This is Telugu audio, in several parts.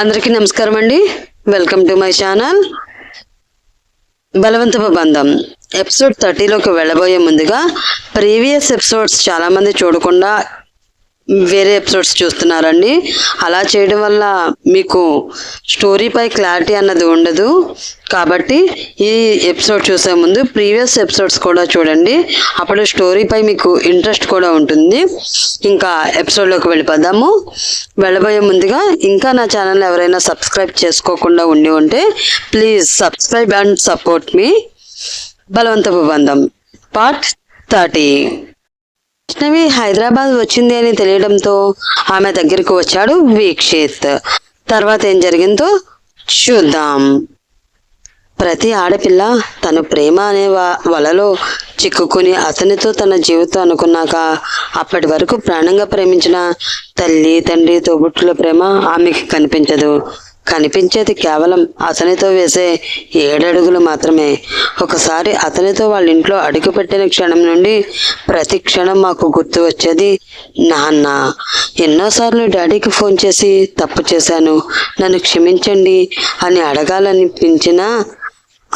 అందరికీ నమస్కారం అండి. వెల్కమ్ టు మై ఛానల్ బలవంతపు బంధం. ఎపిసోడ్ థర్టీలోకి వెళ్ళబోయే ముందుగా ప్రీవియస్ ఎపిసోడ్స్ చాలామంది చూడకుండా వేరే ఎపిసోడ్స్ చూస్తున్నారండి. అలా చేయడం వల్ల మీకు స్టోరీపై క్లారిటీ అన్నది ఉండదు. కాబట్టి ఈ ఎపిసోడ్ చూసే ముందు ప్రీవియస్ ఎపిసోడ్స్ కూడా చూడండి. అప్పుడు స్టోరీపై మీకు ఇంట్రెస్ట్ కూడా ఉంటుంది. ఇంకా ఎపిసోడ్లోకి వెళ్ళిపోదాము. వెళ్ళబోయే ముందుగా ఇంకా నా ఛానల్ ఎవరైనా సబ్స్క్రైబ్ చేసుకోకుండా ఉండి ఉంటే ప్లీజ్ సబ్స్క్రైబ్ అండ్ సపోర్ట్ మీ బలవంతపు బంధం. పార్ట్ థర్టీ వైష్ణవి హైదరాబాద్ వచ్చింది అని తెలియడంతో ఆమె దగ్గరకు వచ్చాడు వీక్షిత్. తర్వాత ఏం జరిగిందో చూద్దాం. ప్రతి ఆడపిల్ల తను ప్రేమ అనే వ- వలలో చిక్కుకుని అతనితో తన జీవితం అనుకున్నాక అప్పటి వరకు ప్రాణంగా ప్రేమించిన తల్లి తండ్రి తోబుట్టుల ప్రేమ ఆమెకి కనిపించదు. కనిపించేది కేవలం అతనితో వేసే ఏడడుగులు మాత్రమే. ఒకసారి అతనితో వాళ్ళ ఇంట్లో అడుగుపెట్టిన క్షణం నుండి ప్రతి క్షణం మాకు గుర్తు వచ్చేది నాన్న ఎన్నోసార్లు డాడీకి ఫోన్ చేసి తప్పు చేశాను. నన్ను క్షమించండి అని అడగాలనిపించినా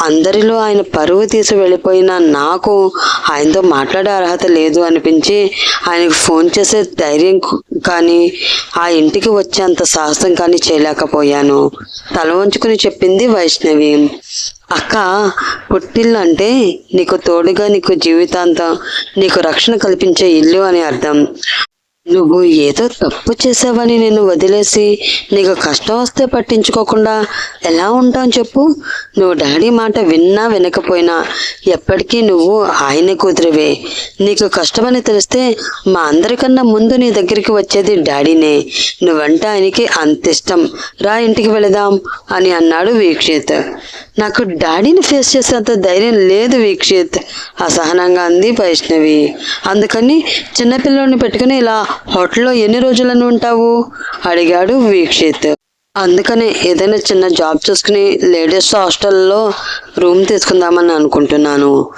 అందరిలో ఆయన పరువు తీసి వెళ్ళిపోయిన నాకు ఆయనతో మాట్లాడే అర్హత లేదు అనిపించి ఆయనకు ఫోన్ చేసే ధైర్యం కానీ ఆ ఇంటికి వచ్చేంత సాహసం కానీ చేయలేకపోయాను. తల వంచుకుని చెప్పింది వైష్ణవి. అక్క పుట్టిల్లు అంటే నీకు తోడుగా నీకు జీవితాంతం నీకు రక్షణ కల్పించే ఇల్లు అని అర్థం. నువ్వు ఏదో తప్పు చేసావని నేను వదిలేసి నీకు కష్టం వస్తే పట్టించుకోకుండా ఎలా ఉంటావు చెప్పు? నువ్వు డాడీ మాట విన్నా వినకపోయినా ఎప్పటికీ నువ్వు ఆయన కూతురివే. నీకు కష్టమని తెలిస్తే మా అందరికన్నా ముందు నీ దగ్గరికి వచ్చేది డాడీనే. నువ్వంటే ఆయనకి అంత ఇష్టం రా ఇంటికి వెళదాం అని అన్నాడు వీక్షిత్. నాకు డాడీని ఫేస్ చేసేంత ధైర్యం లేదు వీక్షిత్. అసహనంగా అంది వైష్ణవి. అందుకని చిన్నపిల్లోని పెట్టుకుని ఇలా హోటల్లో ఎన్ని రోజులను ఉంటావు? అడిగాడు వీక్షిత్. అందుకనే ఏదైనా చిన్న జాబ్ చూసుకుని లేడీస్ హాస్టల్లో రూమ్ తీసుకుందామని అనుకుంటున్నాను.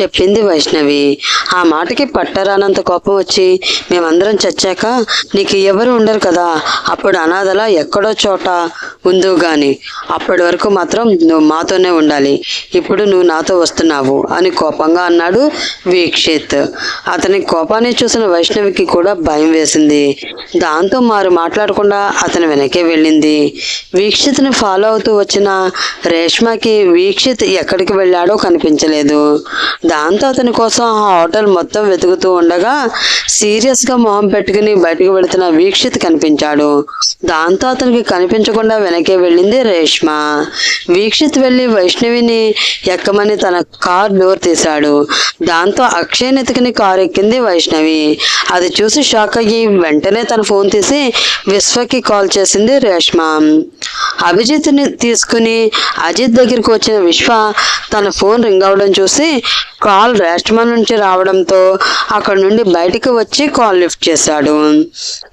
చెప్పింది వైష్ణవి. ఆ మాటకి పట్టరానంత కోపం వచ్చి మేమందరం చచ్చాక నీకు ఎవరు ఉండరు కదా? అప్పుడు అనాథలా ఎక్కడో చోట ఉందో గాని అప్పటి వరకు మాత్రం నువ్వు మాతోనే ఉండాలి. ఇప్పుడు నువ్వు నాతో వస్తున్నావు అని కోపంగా అన్నాడు వీక్షిత్. అతని కోపాన్ని చూసిన వైష్ణవికి కూడా భయం వేసింది. దాంతో మారు మాట్లాడకుండా అతని వెనకే వెళ్ళింది. వీక్షిత్ని ఫాలో అవుతూ వచ్చిన రేష్మకి వీక్షిత్ ఎక్కడికి వెళ్ళాడో కనిపించలేదు. దాంతో అతని కోసం ఆ హోటల్ మొత్తం వెతుకుతూ ఉండగా సీరియస్గా మొహం పెట్టుకుని బయటకు వెళుతున్న వీక్షిత్ కనిపించాడు. దాంతో అతనికి కనిపించకుండా వెనకే వెళ్ళింది రేష్మ. వీక్షిత్ వెళ్ళి వైష్ణవిని ఎక్కమని తన కార్ డోర్ తీశాడు. దాంతో అక్షయ్ నెతికిని కారు ఎక్కింది వైష్ణవి. అది చూసి షాక్ అయ్యి వెంటనే తన ఫోన్ తీసి విశ్వకి కాల్ చేసింది రేష్మ. అభిజిత్ని తీసుకుని అజిత్ దగ్గరికి వచ్చిన విశ్వ తన ఫోన్ రింగ్ అవడం చూసి కాల్ రేష్మ నుంచి రావడంతో అక్కడ నుండి బయటికి వచ్చి కాల్ లిఫ్ట్ చేశాడు.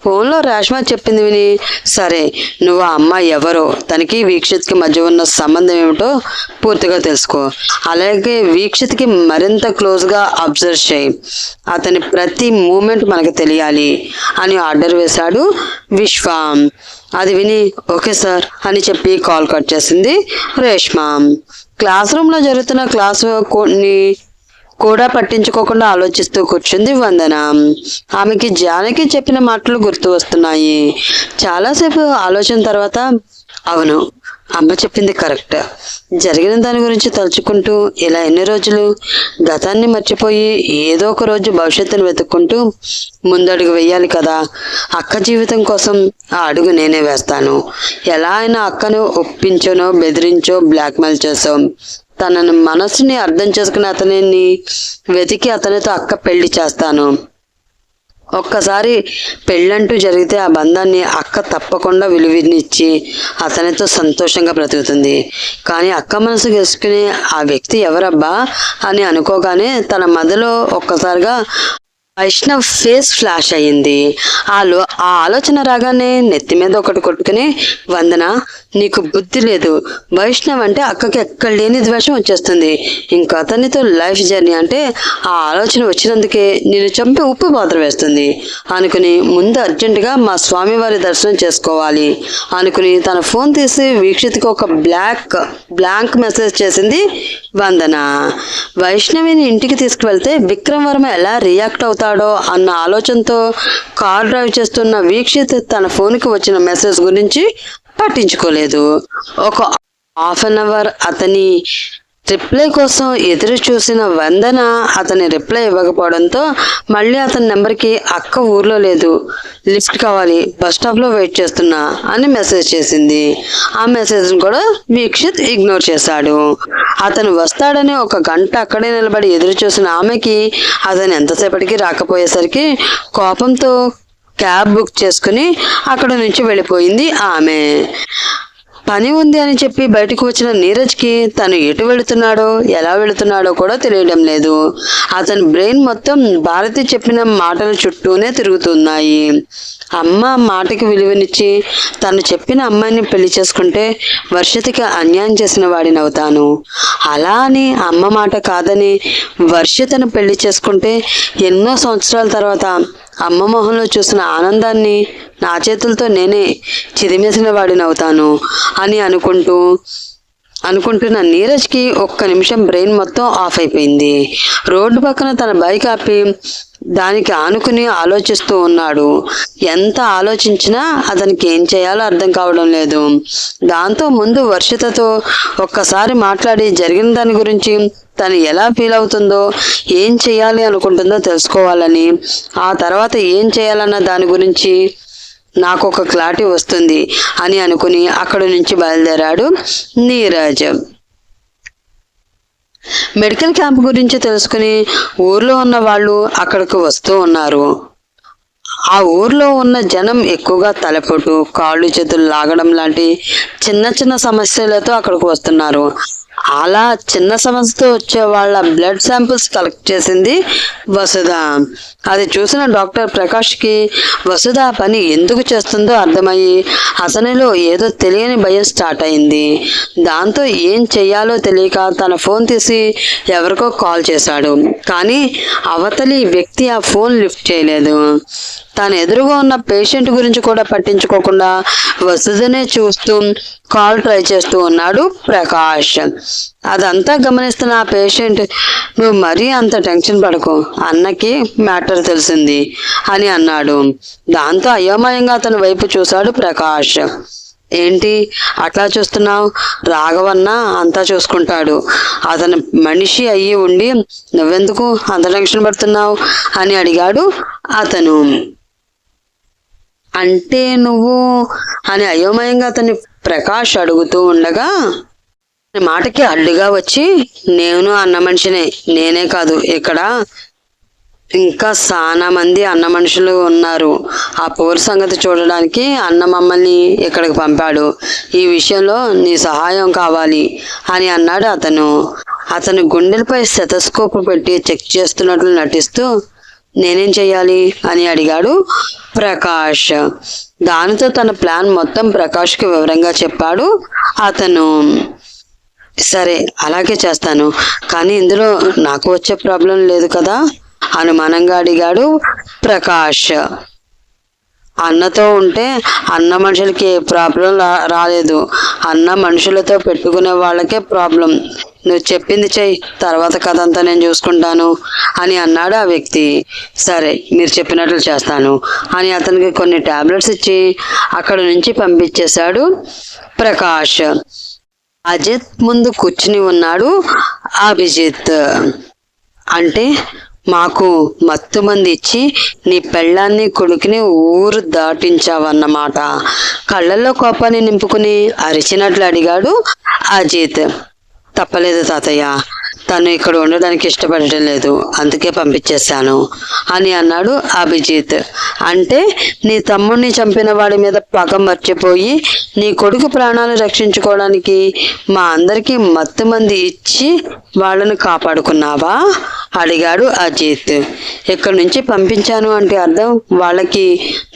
ఫోన్లో రాష్మా చెప్పింది విని సరే నువ్వు ఆ అమ్మాయి ఎవరో? తనకి వీక్షిత్కి మధ్య ఉన్న సంబంధం ఏమిటో పూర్తిగా తెలుసుకో. అలాగే వీక్షిత్కి మరింత క్లోజ్గా అబ్జర్వ్ చేయి. అతని ప్రతి మూమెంట్ మనకు తెలియాలి అని ఆర్డర్ వేశాడు విశ్వ. అది విని ఓకే సార్ అని చెప్పి కాల్ కట్ చేసింది రేష్మ. క్లాస్ రూమ్లో జరుగుతున్న క్లాస్ కొన్ని కూడా పట్టించుకోకుండా ఆలోచిస్తూ కూర్చుంది వందన. ఆమెకి జానకి చెప్పిన మాటలు గుర్తు వస్తున్నాయి. చాలాసేపు ఆలోచన తర్వాత అవును అమ్మ చెప్పింది కరెక్ట్. జరిగిన దాని గురించి తలుచుకుంటూ ఇలా ఎన్ని రోజులు గతాన్ని మర్చిపోయి ఏదో ఒక రోజు భవిష్యత్తును వెతుక్కుంటూ ముందడుగు వెయ్యాలి కదా. అక్క జీవితం కోసం ఆ అడుగు నేనే వేస్తాను. ఎలా అయినా అక్కను ఒప్పించోనో బెదిరించో బ్లాక్మెయిల్ చేసో తనను మనసుని అర్థం చేసుకుని అతనిని వెతికి అతనితో అక్క పెళ్ళి చేస్తాను. ఒక్కసారి పెళ్ళంటూ జరిగితే ఆ బంధాన్ని అక్క తప్పకుండా విలువనిచ్చి అతనితో సంతోషంగా బ్రతుకుతుంది. కానీ అక్క మనసు గెలుచుకునే ఆ వ్యక్తి ఎవరబ్బా అని అనుకోగానే తన మదిలో ఒక్కసారిగా వైష్ణవ్ ఫేస్ ఫ్లాష్ అయ్యింది. ఆ లో ఆ ఆలోచన రాగానే నెత్తి మీద ఒకటి కొట్టుకుని వందన నీకు బుద్ధి లేదు. వైష్ణవ్ అంటే అక్కకి ఎక్కడ లేని ద్వేషం వచ్చేస్తుంది. ఇంకా అతనితో లైఫ్ జర్నీ అంటే ఆ ఆలోచన వచ్చినందుకే నేను చంపి ఉప్పు పాత్ర వేస్తుంది. అనుకుని ముందు అర్జెంటుగా మా స్వామివారి దర్శనం చేసుకోవాలి. అనుకుని తన ఫోన్ తీసి వీక్షిత్కి ఒక బ్లాక్ బ్లాంక్ మెసేజ్ చేసింది వందన. వైష్ణవిని ఇంటికి తీసుకువెళ్తే విక్రమ్ వర్మ ఎలా రియాక్ట్ అవుతాడో అన్న ఆలోచనతో కార్ డ్రైవ్ చేస్తున్న వీక్షిత్ తన ఫోన్కి వచ్చిన మెసేజ్ గురించి పట్టించుకోలేదు. ఒక హాఫ్ అన్ అవర్ అతని రిప్లై కోసం ఎదురు చూసిన వందన అతని రిప్లై ఇవ్వకపోవడంతో మళ్ళీ అతని నెంబర్కి అక్క ఊర్లో లేదు. లిఫ్ట్ కావాలి బస్ స్టాప్లో వెయిట్ చేస్తున్నా అని మెసేజ్ చేసింది. ఆ మెసేజ్ని కూడా వీక్షిత్ ఇగ్నోర్ చేశాడు. అతను వస్తాడని ఒక గంట అక్కడే నిలబడి ఎదురు చూసిన ఆమెకి అతను ఎంతసేపటికి రాకపోయేసరికి కోపంతో క్యాబ్ బుక్ చేసుకుని అక్కడ నుంచి వెళ్ళిపోయింది ఆమె. పని ఉంది అని చెప్పి బయటకు వచ్చిన నీరజ్కి తను ఎటు వెళుతున్నాడో ఎలా వెళుతున్నాడో కూడా తెలియడం లేదు. అతని బ్రెయిన్ మొత్తం భారతి చెప్పిన మాటల చుట్టూనే తిరుగుతున్నాయి. అమ్మ మాటకి విలువనిచ్చి తను చెప్పిన అమ్మాయిని పెళ్ళి చేసుకుంటే వర్షతికి అన్యాయం చేసిన వాడిని అవుతాను. అలా అని అమ్మ మాట కాదని వర్షితను పెళ్ళి చేసుకుంటే ఎన్నో సంవత్సరాల తర్వాత అమ్మ మొహంలో చూసిన ఆనందాన్ని నా చేతులతో నేనే చిదిమేసిన వాడిని అవుతాను అని అనుకుంటూ అనుకుంటున్న నీరజ్కి ఒక్క నిమిషం బ్రెయిన్ మొత్తం ఆఫ్ అయిపోయింది. రోడ్డు పక్కన తన బైక్ ఆపి దానికి ఆనుకుని ఆలోచిస్తూ ఉన్నాడు. ఎంత ఆలోచించినా అతనికి ఏం చేయాలో అర్థం కావడం లేదు. దాంతో ముందు వర్షితతో ఒక్కసారి మాట్లాడి జరిగిన దాని గురించి తను ఎలా ఫీల్ అవుతుందో ఏం చేయాలి అనుకుంటుందో తెలుసుకోవాలని ఆ తర్వాత ఏం చేయాలన్న దాని గురించి నాకు ఒక క్లారిటీ వస్తుంది అని అనుకుని అక్కడి నుంచి బయలుదేరాడు నీరజ్. మెడికల్ క్యాంప్ గురించి తెలుసుకుని ఊర్లో ఉన్న వాళ్ళు అక్కడికి వస్తూ ఉన్నారు. ఆ ఊర్లో ఉన్న జనం ఎక్కువగా తలపోటు కాళ్ళు చేతులు లాగడం లాంటి చిన్న చిన్న సమస్యలతో అక్కడికి వస్తున్నారు. అలా చిన్న సమస్యతో వచ్చే వాళ్ళ బ్లడ్ శాంపిల్స్ కలెక్ట్ చేసింది వసుధ. అది చూసిన డాక్టర్ ప్రకాష్కి వసుధ పని ఎందుకు చేస్తుందో అర్థమయ్యి అతనిలో ఏదో తెలియని భయం స్టార్ట్ అయింది. దాంతో ఏం చెయ్యాలో తెలియక తన ఫోన్ తీసి ఎవరికో కాల్ చేశాడు. కానీ అవతలి వ్యక్తి ఆ ఫోన్ లిఫ్ట్ చేయలేదు. తాను ఎదురుగా ఉన్న పేషెంట్ గురించి కూడా పట్టించుకోకుండా వసుధనే చూస్తూ కాల్ ట్రై చేస్తూ ఉన్నాడు ప్రకాష్. అదంతా గమనిస్తున్న ఆ పేషెంట్ నువ్వు మరీ అంత టెన్షన్ పడకు అన్నకి మ్యాటర్ తెలిసింది అని అన్నాడు. దాంతో అయోమయంగా అతని వైపు చూశాడు ప్రకాష్. ఏంటి అట్లా చూస్తున్నావు? రాఘవన్న అంతా చూసుకుంటాడు. అతను మనిషి అయ్యి ఉండి నువ్వెందుకు అంత టెన్షన్ పడుతున్నావు? అని అడిగాడు అతను. అంటే నువ్వు అని అయోమయంగా అతన్ని ప్రకాష్ అడుగుతూ ఉండగా మాటకి అడ్డుగా వచ్చి నేను అన్న మనిషినే నేనే కాదు ఇక్కడ ఇంకా చాలా మంది అన్న మనుషులు ఉన్నారు. ఆ పోరు సంగతి చూడడానికి అన్న మమ్మల్ని ఇక్కడికి పంపాడు. ఈ విషయంలో నీ సహాయం కావాలి అని అన్నాడు అతను. అతను గుండెలపై శతస్కోప్ పెట్టి చెక్ చేస్తున్నట్లు నటిస్తూ నేనేం చెయ్యాలి అని అడిగాడు ప్రకాష్. దానితో తన ప్లాన్ మొత్తం ప్రకాష్కి వివరంగా చెప్పాడు. అతను సరే అలాగే చేస్తాను. కానీ ఇందులో నాకు వచ్చే ప్రాబ్లం లేదు కదా? అనుమానంగా అడిగాడు ప్రకాష్. అన్నతో ఉంటే అన్న మనుషులకి ఏ ప్రాబ్లం రా- రాలేదు. అన్న మనుషులతో పెట్టుకునే వాళ్ళకే ప్రాబ్లం. నువ్వు చెప్పింది చెయ్యి తర్వాత కథ అంతా నేను చూసుకుంటాను అని అన్నాడు ఆ వ్యక్తి. సరే మీరు చెప్పినట్లు చేస్తాను అని అతనికి కొన్ని టాబ్లెట్స్ ఇచ్చి అక్కడ నుంచి పంపించేశాడు ప్రకాష్. అజిత్ ముందు కూర్చుని ఉన్నాడు అభిజిత్. అంటే మాకు మత్తు మంది ఇచ్చి నీ పెళ్ళాన్ని కొడుకుని ఊరు దాటించావన్నమాట. కళ్ళల్లో కోపాన్ని నింపుకుని అరిచినట్లు అడిగాడు అజిత్. తప్పలేదు తాతయ్య. తను ఇక్కడ ఉండడానికి ఇష్టపడటం లేదు. అందుకే పంపించేశాను అని అన్నాడు అభిజిత్. అంటే నీ తమ్ముడిని చంపిన వాడి మీద పగ మర్చిపోయి నీ కొడుకు ప్రాణాలు రక్షించుకోవడానికి మా అందరికీ మత్తు మంది ఇచ్చి వాళ్ళను కాపాడుకున్నావా? అడిగాడు అజిత్. ఇక్కడి నుంచి పంపించాను? అంటే అర్థం వాళ్ళకి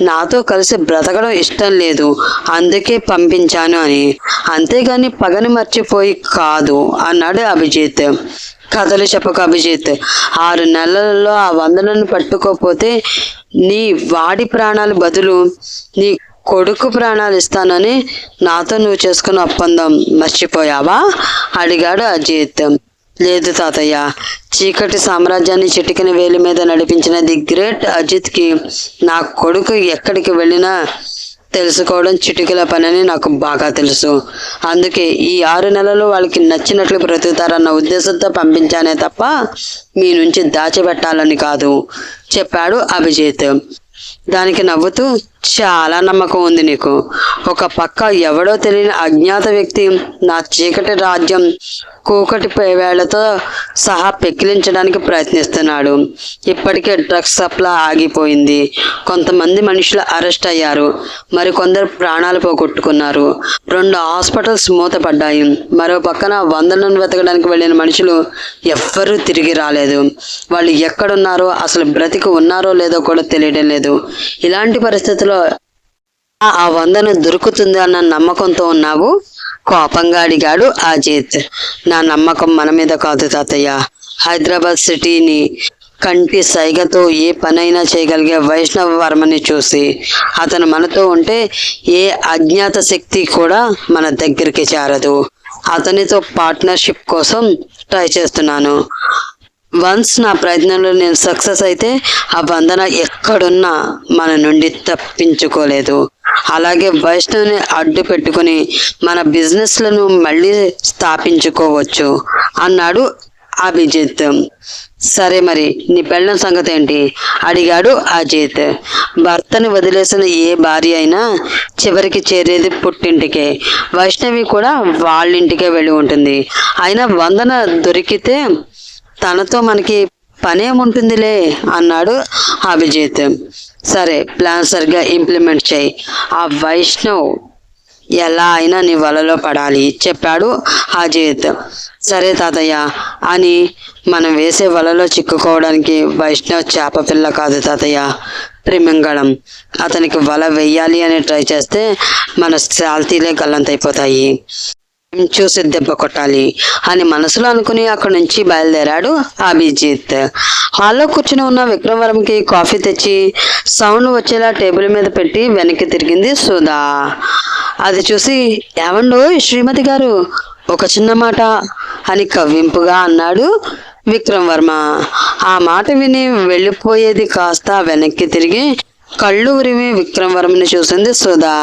నాతో కలిసి బ్రతకడం ఇష్టం లేదు. అందుకే పంపించాను అని. అంతేగాని పగని మర్చిపోయి కాదు అన్నాడు అభిజిత్. కథలు చెప్పక అభిజిత్. ఆరు నెలలలో ఆ వందనను పట్టుకోకపోతే నీ వాడి ప్రాణాలు బదులు నీ కొడుకు ప్రాణాలు ఇస్తానని నాతో నువ్వు చేసుకున్న ఒప్పందం మర్చిపోయావా? అడిగాడు అజిత్. లేదు తాతయ్య. చీకటి సామ్రాజ్యాన్ని చిటికిన వేలి మీద నడిపించిన ది గ్రేట్ అజిత్కి నా కొడుకు ఎక్కడికి వెళ్ళినా తెలుసుకోవడం చిటికల పనని నాకు బాగా తెలుసు. అందుకే ఈ ఆరు నెలలు వాళ్ళకి నచ్చినట్లు బ్రతుకుతారన్న ఉద్దేశంతో పంపించానే తప్ప మీ నుంచి దాచిపెట్టాలని కాదు చెప్పాడు అభిజిత్. దానికి నవ్వుతూ చాలా నమ్మకం ఉంది నీకు. ఒక పక్క ఎవడో తెలియని అజ్ఞాత వ్యక్తి నా చీకటి రాజ్యం కూకటి వేళ్ళతో సహా పెక్కిలించడానికి ప్రయత్నిస్తున్నాడు. ఇప్పటికే డ్రగ్స్ సప్లై ఆగిపోయింది. కొంతమంది మనుషులు అరెస్ట్ అయ్యారు. మరికొందరు ప్రాణాలు పోగొట్టుకున్నారు. రెండు హాస్పిటల్స్ మూతపడ్డాయి. మరో పక్కన వందలను వెతకడానికి వెళ్ళిన మనుషులు ఎవ్వరూ తిరిగి రాలేదు. వాళ్ళు ఎక్కడున్నారో అసలు బ్రతికి ఉన్నారో లేదో కూడా తెలియడం లేదు. ఇలాంటి పరిస్థితుల్లో ఆ వందన దొరుకుతుంది అన్న నమ్మకంతో ఉన్నావు? కోపంగా అడిగాడు అజిత్. నా నమ్మకం మన మీద కాదు తాతయ్య. హైదరాబాద్ సిటీని కంటి సైగతో ఏ పనైనా చేయగలిగే వైష్ణవ వర్మని చూసి అతను మనతో ఉంటే ఏ అజ్ఞాత శక్తి కూడా మన దగ్గరికి చేరదు. అతనితో పార్ట్నర్షిప్ కోసం ట్రై చేస్తున్నాను. వన్స్ నా ప్రయత్నంలో నేను సక్సెస్ అయితే ఆ బంధన ఎక్కడున్నా మన నుండి తప్పించుకోలేదు. అలాగే వైష్ణవిని అడ్డు పెట్టుకుని మన బిజినెస్లను మళ్ళీ స్థాపించుకోవచ్చు అన్నాడు అభిజిత్. సరే మరి నీ పెళ్ళం సంగతి ఏంటి? అడిగాడు అజిత్. భర్తని వదిలేసిన ఏ భార్య అయినా చివరికి చేరేది పుట్టింటికే. వైష్ణవి కూడా వాళ్ళింటికే వెళ్ళి ఉంటుంది. అయినా వందన దొరికితే తనతో మనకి పనేముంటుందిలే అన్నాడు అభిజిత్. సరే ప్లాన్ సరిగ్గా ఇంప్లిమెంట్ చేయి. ఆ వైష్ణవ్ ఎలా అయినా నీ వలలో పడాలి చెప్పాడు అజిత్. సరే తాతయ్య అని మనం వేసే వలలో చిక్కుకోవడానికి వైష్ణవ్ చేప పిల్ల కాదు తాతయ్య త్రిమింగళం అతనికి వల వెయ్యాలి అని ట్రై చేస్తే మన శాల్తీలే గల్లంతైపోతాయి. చూసి దెబ్బ కొట్టాలి అని మనసులో అనుకుని అక్కడి నుంచి బయలుదేరాడు అభిజిత్. హాల్లో కూర్చుని ఉన్న విక్రమవరంకి కాఫీ తెచ్చి సౌండ్ వచ్చేలా టేబుల్ మీద పెట్టి వెనక్కి తిరిగింది సుధా. అది చూసి ఏమండో శ్రీమతి గారు ఒక చిన్న మాట అని కవ్వింపుగా అన్నాడు విక్రమ్ వర్మ ఆ మాట విని వెళ్ళిపోయేది కాస్త వెనక్కి తిరిగి కళ్ళు ఉరిమి విక్రమ్ వర్మని చూసింది సుధా.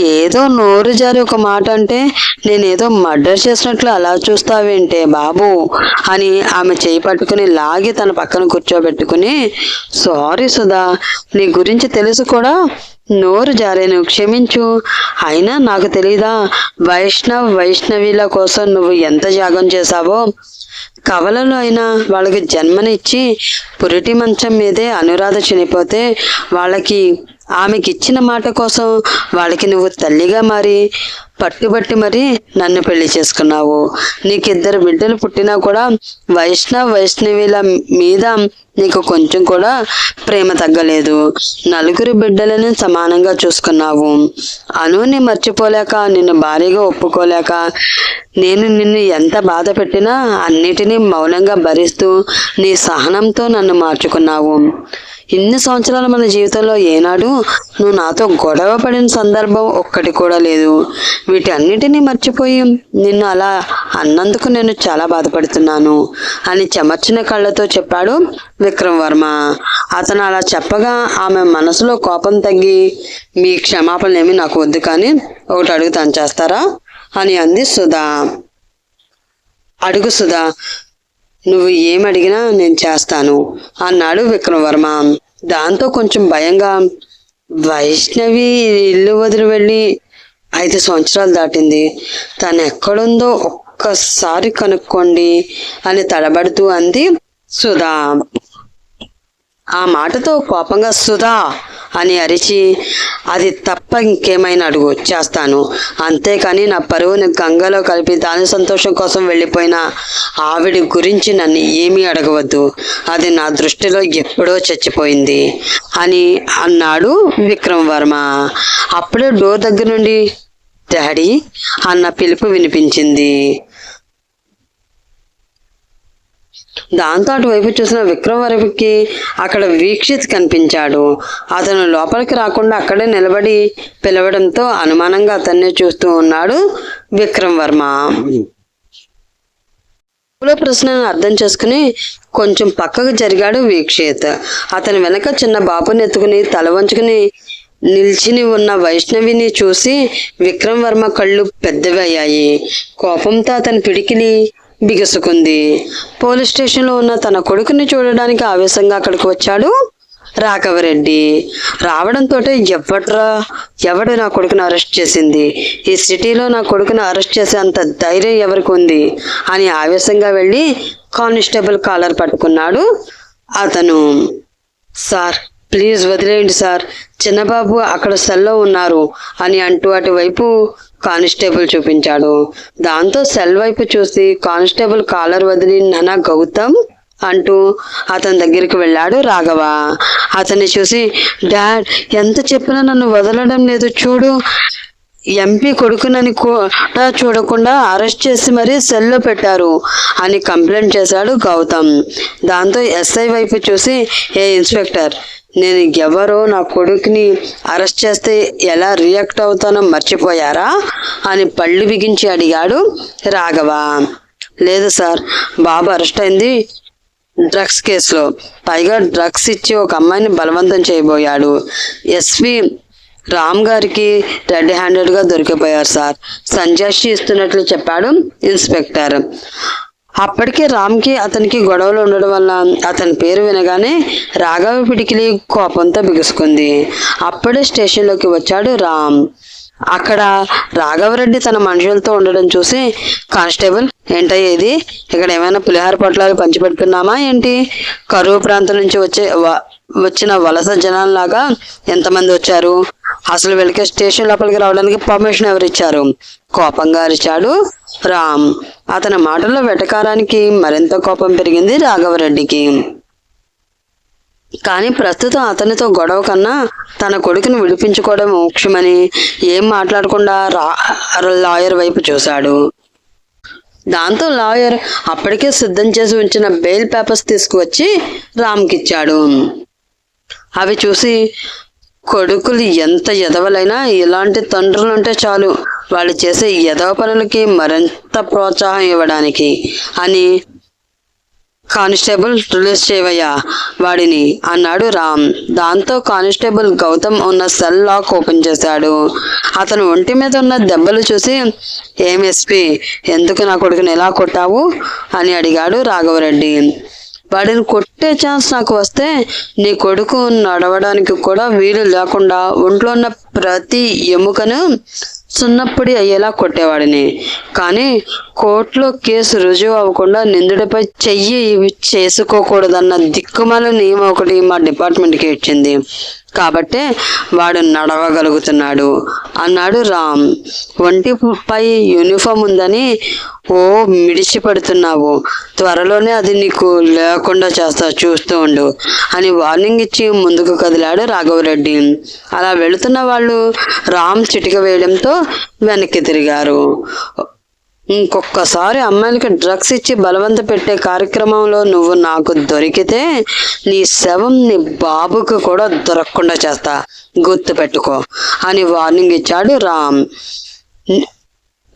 ఏదో నోరు జారి ఒక మాట అంటే నేనేదో మర్డర్ చేసినట్లు అలా చూస్తావేంటే బాబు అని ఆమె చేయి పట్టుకుని లాగి తన పక్కన కూర్చోబెట్టుకుని సారీ సుధా నీ గురించి తెలుసు కూడా నోరు జారేను క్షమించు. అయినా నాకు తెలీదా వైష్ణవ్ వైష్ణవిల కోసం నువ్వు ఎంత త్యాగం చేశావో? కవలలో అయినా వాళ్ళకి జన్మనిచ్చి పురిటి మంచం మీదే అనురాధ చనిపోతే వాళ్ళకి ఆమెకిచ్చిన మాట కోసం వాళ్ళకి నువ్వు తల్లిగా మారి పట్టుబట్టి మరి నన్ను పెళ్ళి చేసుకున్నావు. నీకిద్దరు బిడ్డలు పుట్టినా కూడా వైష్ణవ్ వైష్ణవిల మీద నీకు కొంచెం కూడా ప్రేమ తగ్గలేదు. నలుగురు బిడ్డలను సమానంగా చూసుకున్నావు. అనుని మర్చిపోలేక నిన్ను భారీగా ఒప్పుకోలేక నేను నిన్ను ఎంత బాధ పెట్టినా అన్నిటినీ మౌనంగా భరిస్తూ నీ సహనంతో నన్ను మార్చుకున్నావు. ఇన్ని సంవత్సరాలు మన జీవితంలో ఏనాడు నువ్వు నాతో గొడవ పడిన సందర్భం ఒక్కటి కూడా లేదు. వీటన్నిటినీ మర్చిపోయి నిన్ను అలా అన్నందుకు నేను చాలా బాధపడుతున్నాను అని చెమర్చిన కళ్ళతో చెప్పాడు విక్రమ్ వర్మ అతను అలా చెప్పగా ఆమె మనసులో కోపం తగ్గి మీ క్షమాపణలు ఏమీ నాకు వద్దు కానీ ఒకటి అడుగుతాను చేస్తారా? అని అంది సుధా. అడుగు సుధా. నువ్వు ఏం అడిగినా నేను చేస్తాను అన్నాడు విక్రమవర్మ దాంతో కొంచెం భయంగా వైష్ణవి ఇల్లు వదిలి వెళ్ళి ఐదు సంవత్సరాలు దాటింది. తను ఎక్కడుందో ఒక్కసారి కనుక్కోండి అని తడబడుతూ అంది సుధా. ఆ మాటతో కోపంగా సుధా అని అరిచి అది తప్ప ఇంకేమైనా అడుగు చేస్తాను. అంతేకాని నా పరువుని గంగలో కలిపి దాని సంతోషం కోసం వెళ్ళిపోయిన ఆవిడ గురించి నన్ను ఏమీ అడగవద్దు. అది నా దృష్టిలో ఎప్పుడో చచ్చిపోయింది అని అన్నాడు విక్రమ్ వర్మ అప్పుడే డోర్ దగ్గర నుండి డాడీ అన్న పిలుపు వినిపించింది. దాంతో అటువైపు చూసిన విక్రమవర్మకి అక్కడ వీక్షిత్ కనిపించాడు. అతను లోపలికి రాకుండా అక్కడే నిలబడి పిలవడంతో అనుమానంగా అతన్నే చూస్తూ ఉన్నాడు విక్రమ్ వర్మ లో ప్రశ్నను అర్థం చేసుకుని కొంచెం పక్కకు జరిగాడు వీక్షిత్. అతని వెనక చిన్న బాబుని ఎత్తుకుని తల వంచుకుని నిల్చిని ఉన్న వైష్ణవిని చూసి విక్రమ్ వర్మ కళ్ళు పెద్దవి అయ్యాయి కోపంతో అతని పిడికిలి బిగుసుకుంది. పోలీస్ స్టేషన్లో ఉన్న తన కొడుకుని చూడడానికి ఆవేశంగా అక్కడికి వచ్చాడు రాఘవరెడ్డి. రావడంతో ఎవడ్రా ఎవడు నా కొడుకును అరెస్ట్ చేసింది? ఈ సిటీలో నా కొడుకును అరెస్ట్ చేసే అంత ధైర్యం ఎవరికి ఉంది? అని ఆవేశంగా వెళ్ళి కానిస్టేబుల్ కాలర్ పట్టుకున్నాడు అతను. సార్ ప్లీజ్ వదిలేయండి సార్. చిన్నబాబు అక్కడ సెల్లో ఉన్నారు అని అంటూ అటువైపు కానిస్టేబుల్ చూపించాడు. దాంతో సెల్ వైపు చూసి కానిస్టేబుల్ కాలర్ వదిలి నానా గౌతమ్ అంటూ అతని దగ్గరికి వెళ్ళాడు రాఘవ. అతన్ని చూసి డాడ్ ఎంత చెప్పినా నన్ను వదలడం లేదు. చూడు ఎంపీ కొడుకునని కూడా చూడకుండా అరెస్ట్ చేసి మరీ సెల్లో పెట్టారు అని కంప్లైంట్ చేశాడు గౌతమ్. దాంతో ఎస్ఐ వైపు చూసి ఏ ఇన్స్పెక్టర్ నేను ఎవరో నా కొడుకుని అరెస్ట్ చేస్తే ఎలా రియాక్ట్ అవుతానో మర్చిపోయారా అని పళ్ళు బిగించి అడిగాడు రాఘవ. లేదు సార్ బాబు అరెస్ట్ అయింది డ్రగ్స్ కేసులో. పైగా డ్రగ్స్ ఇచ్చి ఒక అమ్మాయిని బలవంతం చేయబోయాడు. ఎస్పీ రామ్ గారికి రెడ్ హ్యాండెడ్గా దొరికిపోయారు సార్. సంజాషి ఇస్తున్నట్లు చెప్పాడు ఇన్స్పెక్టర్. అప్పటికే రామ్కి అతనికి గొడవలు ఉండడం వల్ల అతని పేరు వినగానే రాఘవ పిడికిలి కోపంతో బిగుసుకుంది. అప్పుడే స్టేషన్లోకి వచ్చాడు రామ్. అక్కడ రాఘవరెడ్డి తన మనుషులతో ఉండడం చూసి కానిస్టేబుల్ ఏంటయ్య ఇది? ఇక్కడ ఏమైనా పులిహార పొట్లాలు పంచిపెట్టుకున్నామా ఏంటి? కరువు ప్రాంతం నుంచి వచ్చే వ- వచ్చిన వలస జనాల్లాగా ఎంతమంది వచ్చారు? అసలు వీళ్ళకి స్టేషన్ లోపలికి రావడానికి పర్మిషన్ ఎవరిచ్చారు? కోపంగా అరిచాడు రామ్. అతని మాటల్లో వెటకారానికి మరింత కోపం పెరిగింది రాఘవరెడ్డికి. కానీ ప్రస్తుతం అతనితో గొడవ కన్నా తన కొడుకుని విడిపించుకోవడం ముఖ్యమని ఏం మాట్లాడకుండా రా లాయర్ వైపు చూశాడు. దాంతో లాయర్ అప్పటికే సిద్ధం చేసి ఉంచిన బెయిల్ పేపర్స్ తీసుకువచ్చి రామ్కిచ్చాడు. అవి చూసి కొడుకులు ఎంత ఎదవలైనా ఇలాంటి తండ్రులు ఉంటే చాలు. వాళ్ళు చేసే ఎదవ పనులకి మరింత ప్రోత్సాహం ఇవ్వడానికి అని కానిస్టేబుల్ రిలీజ్ చేయవయ్యా. వాడిని అన్నాడు రామ్. దాంతో కానిస్టేబుల్ గౌతమ్ ఉన్న సెల్ లాక్ ఓపెన్ చేశాడు. అతను ఒంటి మీద ఉన్న దెబ్బలు చూసి ఏం ఎస్పీ ఎందుకు నా కొడుకుని ఎలా కొట్టావు? అని అడిగాడు రాఘవరెడ్డి. వాడిని కొట్టే ఛాన్స్ నాకు వస్తే నీ కొడుకు నడవడానికి కూడా వీలు లేకుండా ఒంట్లో ఉన్న ప్రతి ఎముకను సున్నప్పుడి అయ్యేలా కొట్టేవాడిని. కానీ కోర్టులో కేసు రుజువు అవ్వకుండా నిందుడిపై చెయ్యి చేసుకోకూడదన్న దిక్కుమాల నియమం ఒకటి మా డిపార్ట్మెంట్కి ఇచ్చింది కాబట్టే వాడు నడవగలుగుతున్నాడు. అన్నాడు రామ్. ఒంటిపై యూనిఫామ్ ఉందని ఓ మిడిచిపడుతున్నావు. త్వరలోనే అది నీకు లేకుండా చేస్తా చూస్తూ ఉండు అని వార్నింగ్ ఇచ్చి ముందుకు కదిలాడు రాఘవరెడ్డి. అలా వెళుతున్న వాళ్ళు రామ్ చిటిక వేయడంతో వెనక్కి తిరిగారు. ఇంకొకసారి అమ్మాయిలకి డ్రగ్స్ ఇచ్చి బలవంత పెట్టే కార్యక్రమంలో నువ్వు నాకు దొరికితే నీ శవం నీ బాబుకు కూడా దొరకకుండా చేస్తా. గుర్తు పెట్టుకో అని వార్నింగ్ ఇచ్చాడు రామ్.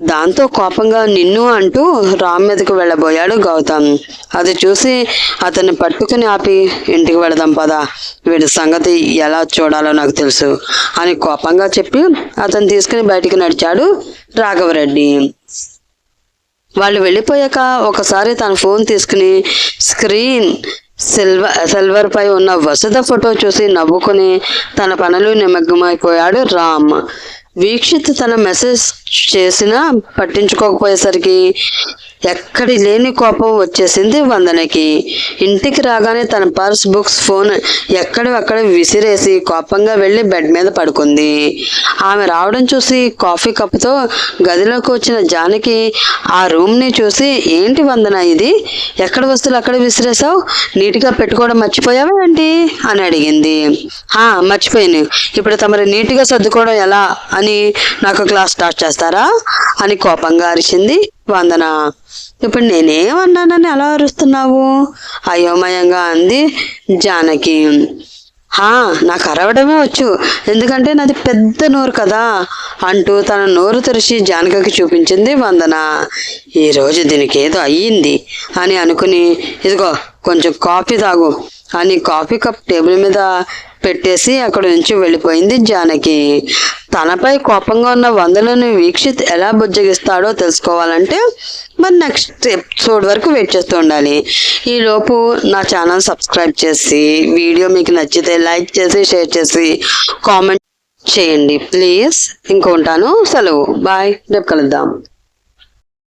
దాంతో కోపంగా నిన్ను అంటూ రామ్ మీదకు వెళ్ళబోయాడు గౌతమ్. అది చూసి అతన్ని పట్టుకుని ఆపి ఇంటికి వెళదాం పదా. వీడి సంగతి ఎలా చూడాలో నాకు తెలుసు. అని కోపంగా చెప్పి అతను తీసుకుని బయటికి నడిచాడు రాఘవరెడ్డి. వాళ్ళు వెళ్ళిపోయాక ఒకసారి తన ఫోన్ తీసుకుని స్క్రీన్ సిల్వర్ సిల్వర్ పై ఉన్న వసుధ ఫోటో చూసి నవ్వుకుని తన పనులు నిమగ్నమైపోయాడు రామ్. వీక్షిత్ తన మెసేజ్ చేసినా పట్టించుకోకపోయేసరికి ఎక్కడి లేని కోపం వచ్చేసింది వందనకి. ఇంటికి రాగానే తన పర్స్ బుక్స్ ఫోన్ ఎక్కడక్కడ విసిరేసి కోపంగా వెళ్ళి బెడ్ మీద పడుకుంది. ఆమె రావడం చూసి కాఫీ కప్తో గదిలోకి వచ్చిన జానకి ఆ రూమ్ని చూసి ఏంటి వందన ఇది? ఎక్కడ వస్తువులు అక్కడ విసిరేసావు నీట్గా పెట్టుకోవడం మర్చిపోయావా ఏంటి? అని అడిగింది. "హా, మర్చిపోయాను. ఇప్పుడు తమరు నీట్గా సర్దుకోవడం ఎలా? అని నాకు క్లాస్ స్టార్ట్ చేస్తారా? అని కోపంగా అరిచింది వందన? ఇప్పుడు నేనేమన్నానని ఎలా అరుస్తున్నావు? అయోమయంగా అంది జానకి. హా నాకు అరవడమే వచ్చు. ఎందుకంటే నాది పెద్ద నోరు కదా అంటూ తన నోరు తెరిచి జానకకి చూపించింది వందన. ఈరోజు దీనికి ఏదో అయ్యింది అని అనుకుని ఇదిగో కొంచెం కాఫీ తాగు అని కాఫీ కప్ టేబుల్ మీద పెట్టేసి అక్కడి నుంచి వెళ్ళిపోయింది జానకి. తనపై కోపంగా ఉన్న వందలను వీక్షిత్ ఎలా బుజ్జగిస్తాడో తెలుసుకోవాలంటే మరి నెక్స్ట్ ఎపిసోడ్ వరకు వెయిట్ చేస్తూ ఉండాలి. ఈలోపు నా ఛానల్ సబ్స్క్రైబ్ చేసి వీడియో మీకు నచ్చితే లైక్ చేసి షేర్ చేసి కామెంట్ చేయండి. ప్లీజ్. ఇంకొంటాను సెలవు. బాయ్. రేపు కలుద్దాం.